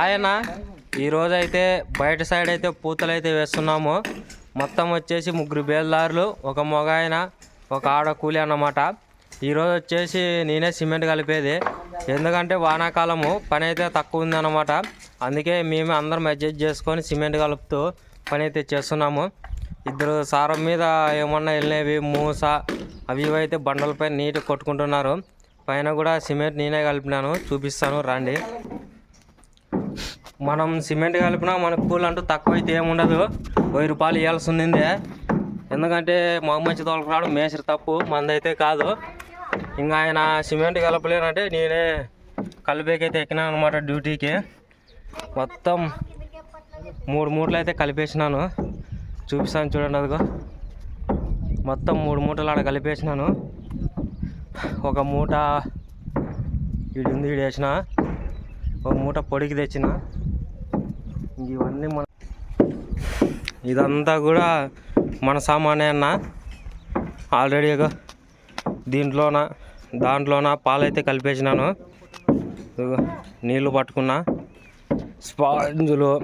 ఆయన ఈరోజు అయితే బయట సైడ్ అయితే పూతలు అయితే వేస్తున్నాము. మొత్తం వచ్చేసి ముగ్గురు బేల్దారులు ఒక మగ ఆయన ఒక ఆడ కూలి అన్నమాట. ఈరోజు వచ్చేసి నేనే సిమెంట్ కలిపేది. ఎందుకంటే వానాకాలము పని అయితే తక్కువ ఉంది అన్నమాట. అందుకే మేము అందరం అడ్జస్ట్ చేసుకొని సిమెంట్ కలుపుతూ పని అయితే చేస్తున్నాము. ఇద్దరు సారం మీద ఏమన్నా వెళ్ళినవి మూస అవి ఇవి అయితే బండలపై నీట్గా కొట్టుకుంటున్నారు. పైన కూడా సిమెంట్ నేనే కలిపినాను చూపిస్తాను రండి. మనం సిమెంట్ కలిపినా మనకు కూల్ అంటూ తక్కువ అయితే ఏముండదు వెయ్యి రూపాయలు ఇవ్వాల్సి ఉంది ఎందుకంటే మగమంచి తోలకరాడు మేసరి తప్పు మందైతే కాదు. ఇంకా ఆయన సిమెంట్ కలపలేనంటే నేనే కలిపేకైతే ఎక్కినాను అనమాట డ్యూటీకి. మొత్తం మూడు మూటలు అయితే కలిపేసినాను. చూపిస్తాను చూడండి అదిగో. మొత్తం మూడు మూటలు ఆడ కలిపేసినాను. ఒక మూట ఈడు ఉంది వేసిన. ఒక మూట పొడికి తెచ్చిన. ఇవన్నీ మన ఇదంతా కూడా మన సామానే అన్న. ఆల్రెడీ దీంట్లోన దాంట్లోన పాలైతే కలిపేసినాను. నీళ్ళు పట్టుకున్నా. స్పాంజులు.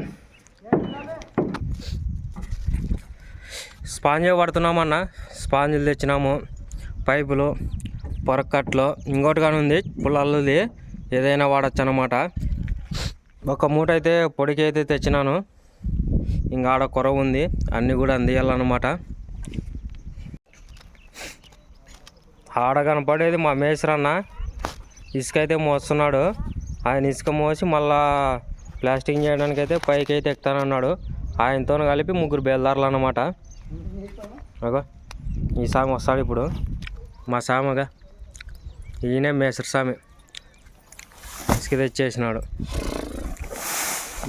స్పాంజ్ పడుతున్నామన్న స్పాంజులు తెచ్చినాము. పైపులు. పొరక్కట్లో ఇంకోటి కానీ ఉంది పుల్లది ఏదైనా వాడచ్చు అనమాట ఒక మూట అయితే పొడికి అయితే తెచ్చినాను. ఇంకా ఆడ కొర ఉంది అన్నీ కూడా అందియాలన్నమాట. ఆడ కనపడేది మా మేసరన్న ఇసుక అయితే మోస్తున్నాడు. ఆయన ఇసుక మోసి మళ్ళా ప్లాస్టింగ్ చేయడానికి అయితే పైకి అయితే ఎక్కుతానన్నాడు ఆయనతో కలిపి ముగ్గురు బేల్దారులు అన్నమాట అగో ఈ సామి వస్తాడు ఇప్పుడు. మా సామగా. ఈయనే మేసరి స్వామి ఇసుక తెచ్చేసినాడు.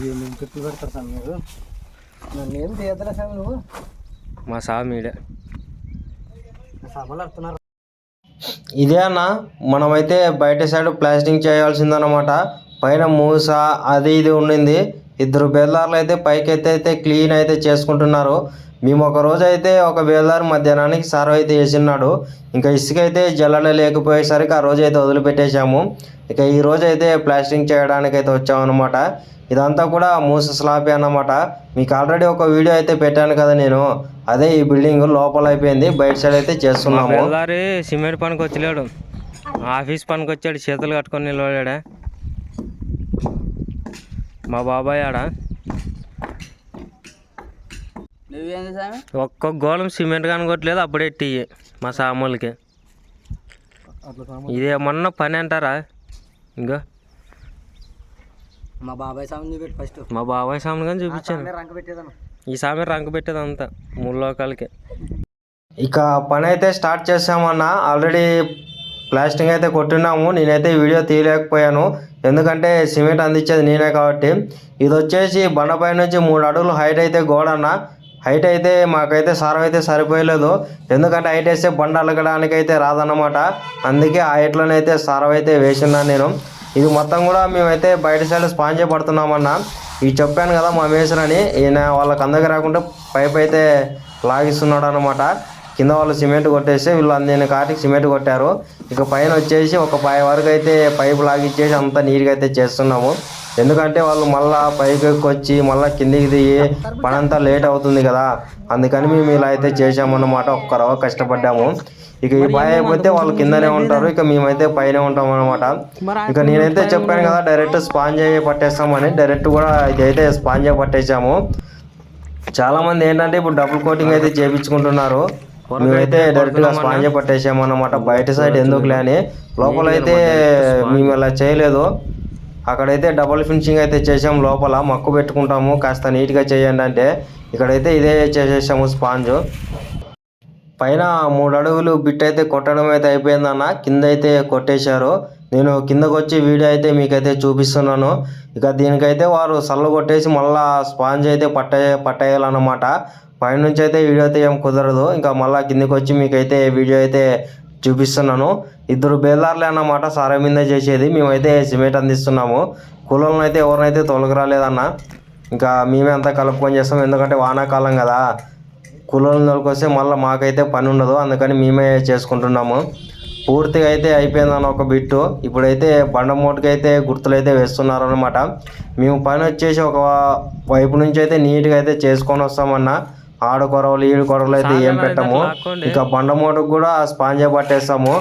నేను చెప్పి పెడతారు సార్ మీరు నన్ను ఏం చేయద్దురా సార్ నువ్వు? మా స్వామి ఇదే అన్న మనమైతే బయట సైడ్ ప్లాస్టింగ్ చేయాల్సిందన్నమాట. పైన మూస అది ఇది ఉండింది. ఇద్దరు బేల్దారులు అయితే పైకి అయితే అయితే క్లీన్ అయితే చేసుకుంటున్నారు. మేము ఒక రోజు అయితే ఒక బేల్దారు మధ్యాహ్నానికి సార్ అయితే వేసినాడు ఇంకా ఇసుక అయితే జల్లడ లేకపోయేసరికి ఆ రోజు అయితే వదిలిపెట్టేశాము. ఇక ఈ రోజు అయితే ప్లాస్టింగ్ చేయడానికి అయితే వచ్చామన్నమాట. ఇదంతా కూడా మూస స్లాబే అన్నమాట. మీకు ఆల్రెడీ ఒక వీడియో అయితే పెట్టాను కదా నేను. అదే ఈ బిల్డింగ్ లోపల అయిపోయింది బయట సైడ్ అయితే చేస్తున్నాము. బెల్లారి సిమెంట్ పనికి వచ్చలేడు ఆఫీస్ పనికి వచ్చాడు చేతులు కట్టుకొని నిలబడాడా? మా బాబాయ్ ఆడ? ఒక్క గోళం సిమెంట్ కనుకోవట్లేదు అప్పుడే టీ. మా సాములకి. అట్లా ఇదేమన్నా పని అంటారా? ఇంకా మా బాబాయ్ సామి చూపెట్టు ఫస్ట్. మా బాబాయ్ సాములు కానీ చూపించాను. ఈ సామె రంగు పెట్టేది అంతా మూడు లోకాలకి ఇక పని అయితే స్టార్ట్ చేసామన్న ఆల్రెడీ ప్లాస్టింగ్ అయితే కొట్టున్నాము నేనైతే ఈ వీడియో తీయలేకపోయాను. ఎందుకంటే సిమెంట్ అందించేది నేనే కాబట్టి. ఇది వచ్చేసి బండపై నుంచి మూడు అడుగులు హైట్ అయితే గోడన్న. హైట్ అయితే మాకైతే సారం అయితే సరిపోయలేదు. ఎందుకంటే హైట్ వేస్తే బండ అలగడానికి అయితే రాదన్నమాట. అందుకే ఆ హైట్లోనే అయితే సారం అయితే వేసిన్నాను నేను. ఇది మొత్తం కూడా మేమైతే బయట సైడ్ స్పాంజ్ పడుతున్నామన్నా. ఇవి చెప్పాను కదా మా మేసరని ఈయన వాళ్ళకి అందగా రాకుండా పైప్ అయితే లాగిస్తున్నాడు అనమాట కింద వాళ్ళు సిమెంట్ కొట్టేసి వీళ్ళు అందిన కాటికి సిమెంట్ కొట్టారు. ఇక పైన వచ్చేసి ఒక పై వరకు అయితే పైపు లాగిచ్చేసి అంతా నీట్గా అయితే చేస్తున్నాము. ఎందుకంటే వాళ్ళు మళ్ళా పైకి వచ్చి మళ్ళా కిందికి దిగి పనంతా లేట్ అవుతుంది కదా. అందుకని మేము ఇలా అయితే చేసామన్నమాట ఒక్క రవ్వ కష్టపడ్డాము. ఇక ఈ బాయ్ అయిపోతే వాళ్ళు కిందనే ఉంటారు. ఇక మేమైతే పైన ఉంటాం అనమాట ఇక నేనైతే చెప్పాను కదా డైరెక్ట్ స్పాంజ్ అయ్యి పట్టేస్తామని. డైరెక్ట్ కూడా ఇదైతే స్పాంజ్ పట్టేసాము చాలా మంది ఏంటంటే ఇప్పుడు డబుల్ కోటింగ్ అయితే చేపించుకుంటున్నారు. మేమైతే డైరెక్ట్గా స్పాంజ్ పట్టేసాము అన్నమాట బయట సైడ్ ఎందుకులే అని లోపల అయితే మేము ఇలా చేయలేదు. అక్కడైతే డబుల్ ఫినిషింగ్ అయితే చేసాము లోపల మక్కు పెట్టుకుంటాము. కాస్త నీట్గా చేయండి అంటే ఇక్కడైతే ఇదే చేసేసాము స్పాంజ్. పైన మూడు అడుగులు బిట్ అయితే కొట్టడం అయితే అయిపోయిందన్న. కింద అయితే కొట్టేశారు. నేను కిందకు వచ్చి వీడియో అయితే మీకైతే చూపిస్తున్నాను. ఇక దీనికైతే వారు సల్లగొట్టేసి మళ్ళా స్పాంజ్ అయితే పట్టే పట్టేయాలన్నమాట. పైనుంచి అయితే వీడియో అయితే ఏం కుదరదు. ఇంకా మళ్ళా కిందకి వచ్చి మీకైతే వీడియో అయితే చూపిస్తున్నాను. ఇద్దరు బేదార్లే అన్నమాట సారా మీద చేసేది. మేమైతే సిమెంట్ అందిస్తున్నాము. కులంలో అయితే ఎవరినైతే తొలగరాలేదన్న ఇంకా మేమే అంతా కలుపుకొని చేస్తాం. ఎందుకంటే వానాకాలం కదా. కులం తొలకొస్తే మళ్ళీ మాకైతే పని ఉండదు. అందుకని మేమే చేసుకుంటున్నాము. పూర్తిగా అయితే అయిపోయిందన్న ఒక బిట్టు. ఇప్పుడైతే బండ మూటకి అయితే గుర్తులు అయితే వేస్తున్నారు అనమాట మేము పని వచ్చేసి ఒక వైపు నుంచి అయితే నీట్గా అయితే చేసుకొని వస్తామన్న. ఆడు కొరవలు ఈడు కొరవలు అయితే ఏం పెట్టాము. ఇక బండ మూటకు కూడా స్పాంజే పట్టేస్తాము.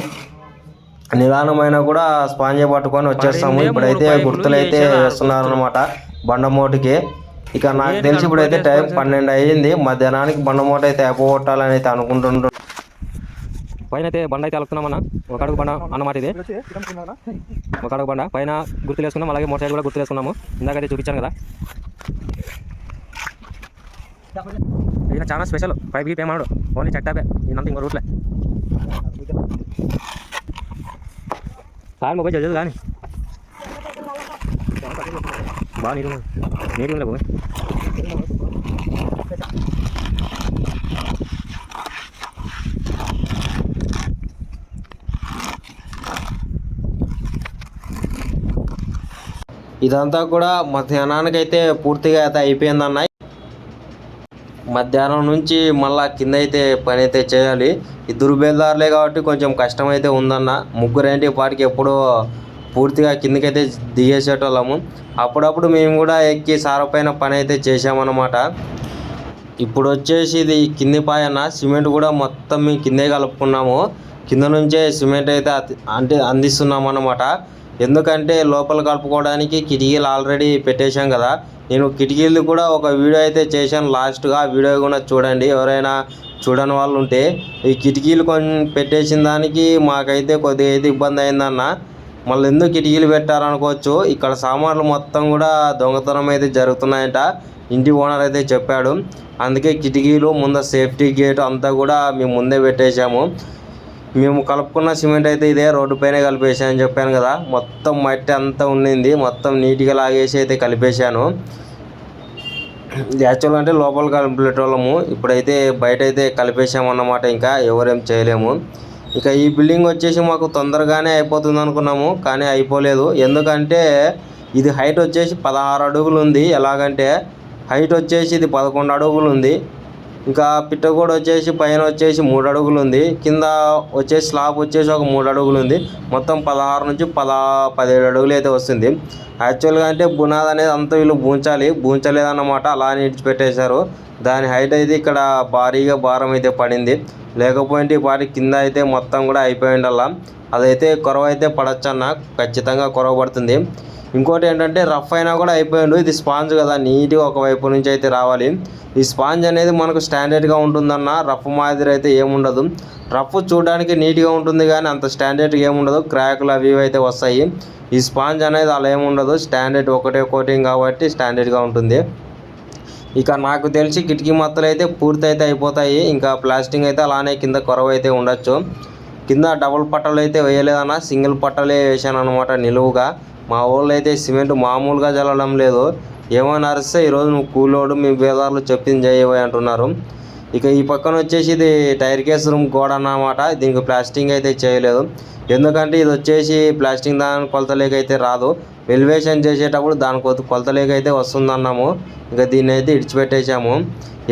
నిదానమైన కూడా స్పాంజే పట్టుకొని వచ్చేస్తాము. ఇప్పుడైతే గుర్తులు అయితే వేస్తున్నారు అనమాట బండ మూటకి. ఇక నాకు తెలిసి ఇప్పుడైతే టైం పన్నెండు అయ్యింది. మధ్యాహ్నానికి బండ మూట అయితే అయిపోగొట్టాలని అయితే అనుకుంటుండ్రు పైన అయితే బండ అయితే అలుపుతున్నామన్న ఒక అడుగు బండ అన్నమాట ఇది. ఒక అడుగు బండ. పైన గుర్తులు వేసుకున్నాం అలాగే మోటార్ సైడ్ కూడా గుర్తులు వేసుకున్నాము ఇందాకైతే చూపించాను కదా. ఈయన చాలా స్పెషల్. ఫైవ్ గీప్ ఏమాడు ఓన్లీ చట్టాపే ఈయనంతా ఇంకో రూట్లే. సార్ మొబైల్ చదివదు కానీ. బాగా నీరు నీరు పోయి ఇదంతా కూడా మధ్యాహ్నానికి అయితే పూర్తిగా అయితే అయిపోయిందన్న. మధ్యాహ్నం నుంచి మళ్ళా కింద అయితే పని అయితే చేయాలి. ఇద్దరు బేల్దారులే కాబట్టి కొంచెం కష్టం అయితే ఉందన్న. ముగ్గురు ఏంటి వాటికి ఎప్పుడో పూర్తిగా కిందకైతే దిగేసేటోళ్ళము. అప్పుడప్పుడు మేము కూడా ఎక్కి సారపైన పని అయితే చేసామన్నమాట ఇప్పుడు వచ్చేసి ఇది కింది పాయన సిమెంట్ కూడా మొత్తం మేము కిందే కలుపుకున్నాము. కింద నుంచే సిమెంట్ అయితే అంటే అందిస్తున్నాం అన్నమాట ఎందుకంటే లోపల కలుపుకోవడానికి కిటికీలు ఆల్రెడీ పెట్టేశాం కదా. నేను కిటికీలు కూడా ఒక వీడియో అయితే చేశాను. లాస్ట్గా ఆ వీడియో కూడా చూడండి. ఎవరైనా చూడని వాళ్ళు ఉంటే ఈ కిటికీలు కొంచెం పెట్టేసిన దానికి మాకైతే కొద్దిగా అయితే ఇబ్బంది అయిందన్న. మళ్ళీ ఎందుకు కిటికీలు పెట్టారనుకోవచ్చు. ఇక్కడ సామాన్లు మొత్తం కూడా దొంగతనం అయితే జరుగుతున్నాయంట. ఇంటి ఓనర్ అయితే చెప్పాడు. అందుకే కిటికీలు ముందు సేఫ్టీ గేట్ అంతా కూడా మేము ముందే పెట్టేశాము. మేము కలుపుకున్న సిమెంట్ అయితే ఇదే రోడ్డు పైన కలిపేసాను చెప్పాను కదా. మొత్తం మట్టి అంతా ఉండింది. మొత్తం నీట్గా లాగేసి అయితే కలిపేశాను. యాక్చువల్గా అంటే లోపల కలిపేటోళ్ళము. ఇప్పుడైతే బయట అయితే కలిపేసామన్నమాట ఇంకా. ఎవరేం చేయలేము. ఇక ఈ బిల్డింగ్ వచ్చేసి మాకు తొందరగానే అయిపోతుంది అనుకున్నాము. కానీ అయిపోలేదు. ఎందుకంటే ఇది హైట్ వచ్చేసి పదహారు అడుగులు ఉంది. ఎలాగంటే హైట్ వచ్చేసి ఇది పదకొండు అడుగులు ఉంది. ఇంకా పిట్టగోడ వచ్చేసి పైన వచ్చేసి మూడు అడుగులు ఉంది. కింద వచ్చేసి స్లాబ్ వచ్చేసి ఒక మూడు అడుగులు ఉంది. మొత్తం పదహారు నుంచి పదా పదిహేడు అడుగులు అయితే వస్తుంది. యాక్చువల్గా అంటే బునాది అనేది అంతా వీళ్ళు బూంచాలి. బూంచలేదన్నమాట. అలా ఇడిచిపెట్టేశారు. దాని హైట్ అయితే ఇక్కడ భారీగా భారం అయితే పడింది. లేకపోయింటే వాటి కింద అయితే మొత్తం కూడా అయిపోయిండల్లా అదైతే కొరవ అయితే పడచ్చన్న. ఖచ్చితంగా కొరవ పడుతుంది. ఇంకోటి ఏంటంటే రఫ్ అయినా కూడా అయిపోయిండు. ఇది స్పాంజ్ కదా నీట్గా ఒక వైపు నుంచి అయితే రావాలి. ఈ స్పాంజ్ అనేది మనకు స్టాండర్డ్గా ఉంటుందన్న రఫ్ మాదిరి అయితే ఏముండదు రఫ్ చూడడానికి నీట్గా ఉంటుంది కానీ అంత స్టాండర్డ్గా ఏముండదు క్రాకులు అవి అయితే వస్తాయి. ఈ స్పాంజ్ అనేది అలా ఏముండదు స్టాండర్డ్ ఒకటే కోటింగ్ కాబట్టి స్టాండర్డ్గా ఉంటుంది. ఇక నాకు తెలిసి కిటికీ మత్తలు అయితే పూర్తి అయితే అయిపోతాయి. ఇంకా ప్లాస్టింగ్ అయితే అలానే కింద కొరవ అయితే ఉండొచ్చు. కింద డబుల్ పట్టలు అయితే వేయలేదన్న సింగిల్ పట్టలే వేసాను అనమాట నిలువుగా. మా ఊళ్ళో అయితే సిమెంట్ మామూలుగా చల్లడం లేదు. ఏమైనా అరిస్తే ఈరోజు నువ్వు కూలోడు మీ బేదారులు చెప్పింది చేయబోయి అంటున్నారు. ఇక ఈ పక్కన వచ్చేసి ఇది టైర్ కేస్ రూమ్ గోడ అన్నమాట. దీనికి ప్లాస్టింగ్ అయితే చేయలేదు. ఎందుకంటే ఇది వచ్చేసి ప్లాస్టింగ్ దాని కొలతలేక అయితే రాదు. ఎలివేషన్ చేసేటప్పుడు దాని కొత్త కొలతలేక అయితే వస్తుందన్నాము ఇంకా దీన్ని అయితే ఇడిచిపెట్టేసాము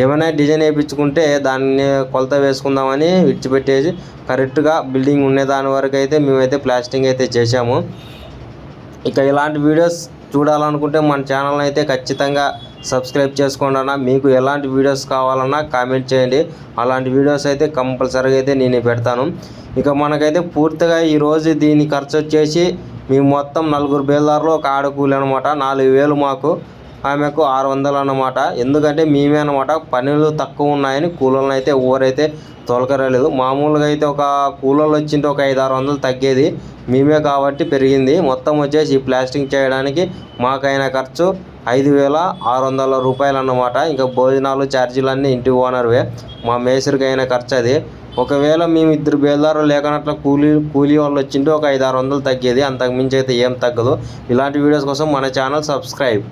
ఏమైనా డిజైన్ వేయించుకుంటే దాన్ని కొలత వేసుకుందామని విడిచిపెట్టేసి కరెక్ట్గా బిల్డింగ్ ఉండేదాని వరకు అయితే మేమైతే ప్లాస్టింగ్ అయితే చేసాము ఇక ఇలాంటి వీడియోస్ చూడాలనుకుంటే మన ఛానల్ని అయితే ఖచ్చితంగా సబ్స్క్రైబ్ చేసుకోండి అన్న. మీకు ఎలాంటి వీడియోస్ కావాలన్నా కామెంట్ చేయండి. అలాంటి వీడియోస్ అయితే కంపల్సరీగా అయితే నేను పెడతాను. ఇక మనకైతే పూర్తిగా ఈరోజు దీని ఖర్చు వచ్చేసి మేము మొత్తం నలుగురు బేల్దారులు ఒక ఆడకూలి అనమాట నాలుగు వేలు మాకు. ఆమెకు ఆరు వందలు అన్నమాట ఎందుకంటే మేమే అనమాట పనులు తక్కువ ఉన్నాయని కూలోళ్ళని అయితే ఊరైతే తొలకరలేదు. మామూలుగా అయితే ఒక కూలోళ్ళు వచ్చింటే ఒక ఐదు ఆరు వందలు తగ్గేది. మేమే కాబట్టి పెరిగింది. మొత్తం వచ్చేసి ప్లాస్టింగ్ చేయడానికి మాకైన ఖర్చు ఐదు వేల ఆరు వందల రూపాయలు అన్నమాట ఇంకా భోజనాలు ఛార్జీలు అన్నీ ఇంటి ఓనర్వే. మా మేసరికి అయిన ఖర్చు అది. ఒకవేళ మేము ఇద్దరు బేల్దారు లేకనట్ల కూలీ కూలీ వాళ్ళు వచ్చింటే ఒక ఐదు ఆరు వందలు తగ్గేది. అంతకు మించి అయితే ఏం తగ్గదు. ఇలాంటి వీడియోస్ కోసం మన ఛానల్ సబ్స్క్రైబ్.